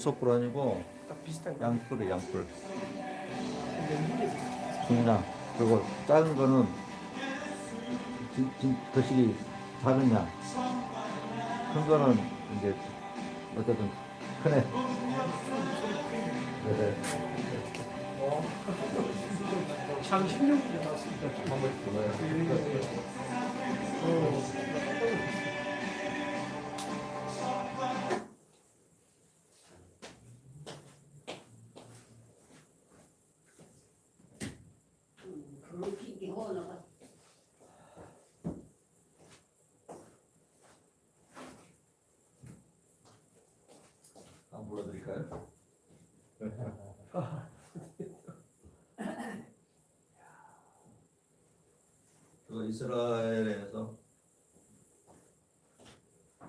속불 아니고 딱 비슷한 거. 양뿔이 양뿔 중량 그리고 작은 거는 진, 진, 거실이 작은 양 큰 거는 이제 어쨌든 크네. 네. 장신용이 나왔습니다. 어, 그렇 한번 불러드릴까요? 그거 이스라엘에서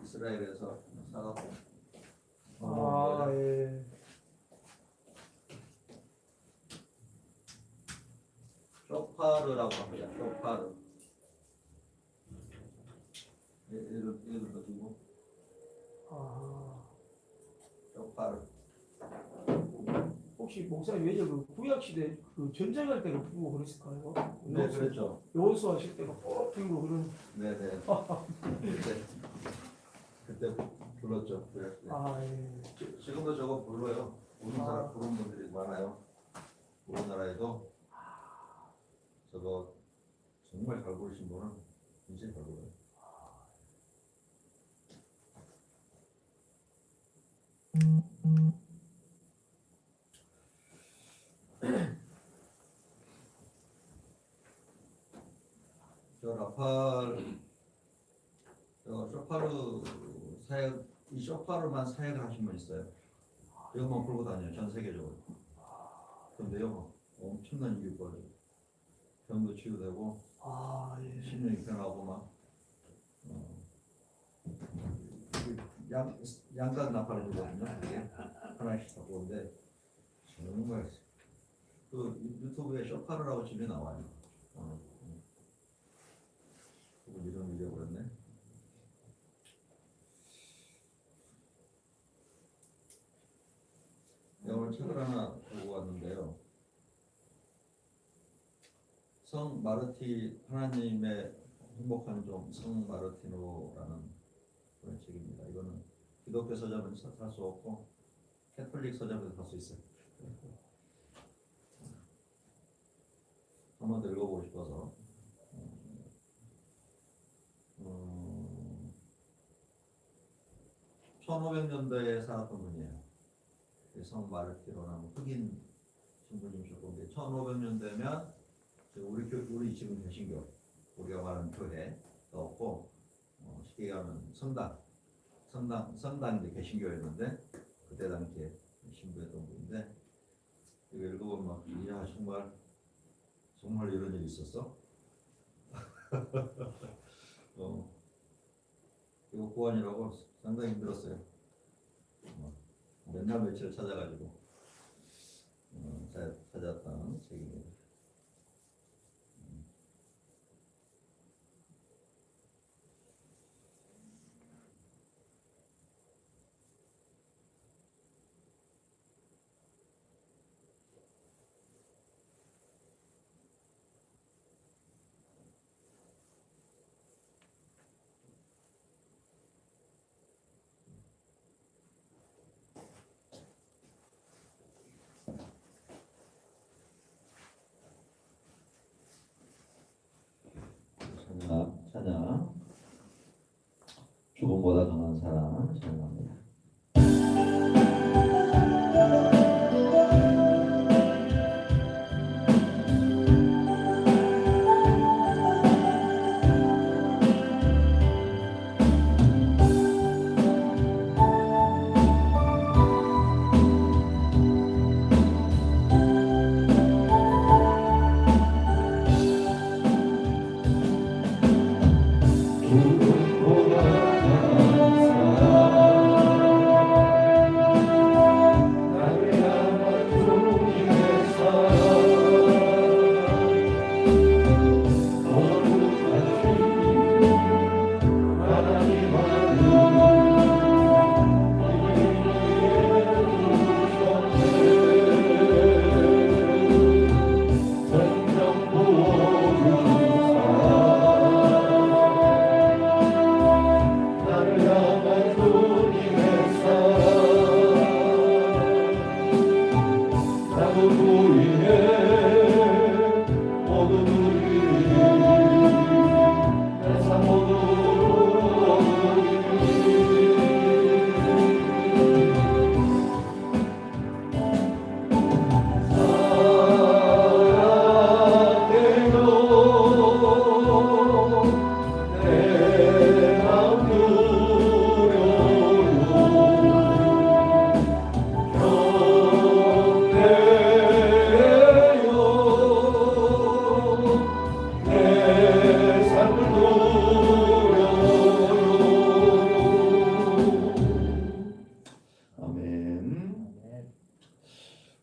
이스라엘에서 사갖고 아, 예. 쇼파르라고 합니다. 쇼파르. 예, 얘를 얘를 가지고 아, 쇼파르. 혹시 목사님 왜죠? 그 구약 시대 그 전쟁할 때가 부고 그랬을까요? 네, 그렇죠. 요수 하실 때가 뻑 들고 그런. 네 네. 그때 그때 불렀죠. 네. 네. 아, 예. 지- 지금도 저거 불러요. 우리나라 아. 부르는 분들이 많아요. 우리나라에도 저거 정말 잘 부르신 분은 굉장히 잘 불러요. 저 라팔 저 쇼파르 사역 이 쇼파르만 사역을 하신 분 있어요. 이것만 풀고 다녀요 전 세계적으로. 근데요 엄청난 이길 거예요. 병도 치유되고 아, 예. 심령이 변하고 막 어, 그양 양간 나팔이거든요. 이게 하나씩 갖고 오는데 정말 그 유튜브에 쇼파르라고 치면 나와요. 어, 어. 그분 이름 잊어버렸네. 내가 오늘 책을 하나 보고 왔는데요. 성 마르티 하나님의 행복한 종 성 마르티노라는 그런 책입니다. 이거는 기독교 서점에서 살 수 없고 캐톨릭 서점에서 살 수 있어요. 한번 더 읽어보고 싶어서 음, 1500년대에 살았던 분이에요. 성 마르티노라는 흑인 신부님이셨고 1500년대면 우리 교 우리 지금 개신교 우리가 말하는 교회 없고 어, 쉽게 얘기하면 성당 성당 이제 개신교였는데 그때 당시에 신부였던 분인데 이거 읽어보면 막 이야 정말 정말 이런 일이 있었어? 어, 이거 보안이라고 상당히 힘들었어요. 어, 몇날 며칠 찾아가지고 어, 찾- 찾았던 책입니다. 찬양, 찬양. 죽음보다 강한 사랑 찬양합니다.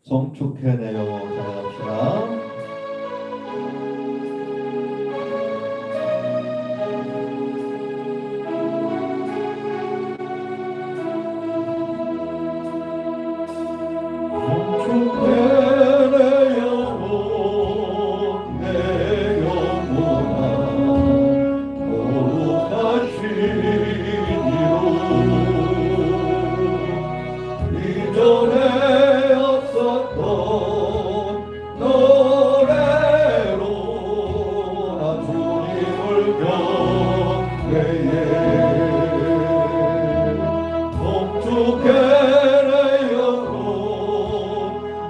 정촉해 내려갑시다.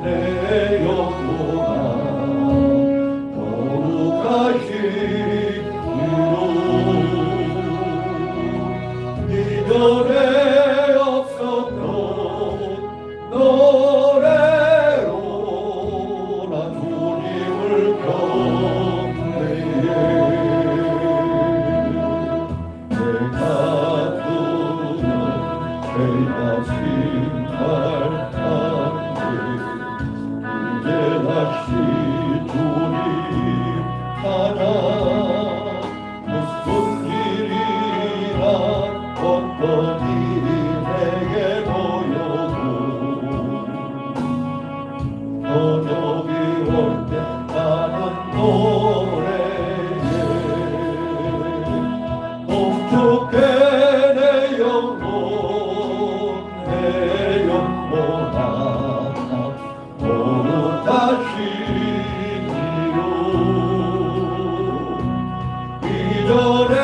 Deus. You. You're